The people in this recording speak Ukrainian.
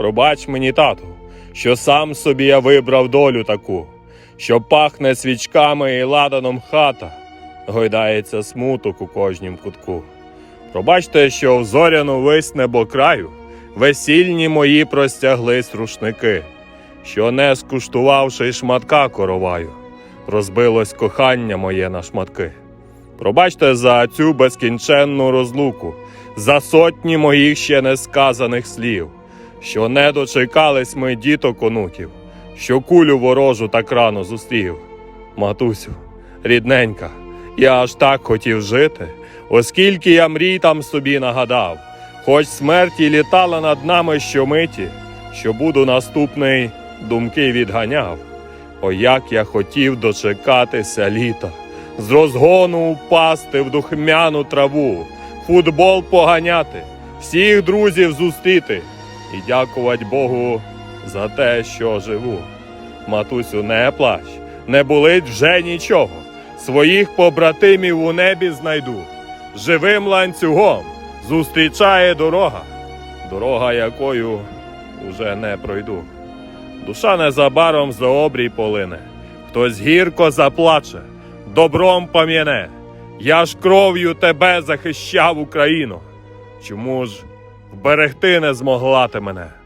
пробач мені, тату, що сам собі я вибрав долю таку, що пахне свічками і ладаном хата, гойдається смуток у кожнім кутку. Пробачте, що в зоряну вись небо краю, весільні мої простяглись рушники, що не скуштувавши шматка короваю, розбилось кохання моє на шматки. Пробачте за цю безкінченну розлуку, за сотні моїх ще не сказаних слів, що не дочекались ми діток онуків, що кулю ворожу так рано зустрів. Матусю, рідненька, я аж так хотів жити, оскільки я мрій там собі нагадав, хоч смерть і літала над нами щомиті, що буду наступний, думки відганяв. О, як я хотів дочекатися літа, з розгону упасти в духмяну траву, футбол поганяти, всіх друзів зустріти і дякувати Богу за те, що живу. Матусю, не плач, не болить вже нічого. Своїх побратимів у небі знайду. Живим ланцюгом зустрічає дорога, дорога якою уже не пройду. Душа незабаром за обрій полине, хтось гірко заплаче, добром пам'яне. Я ж кров'ю тебе захищав Україну. Чому ж вберегти не змогла ти мене?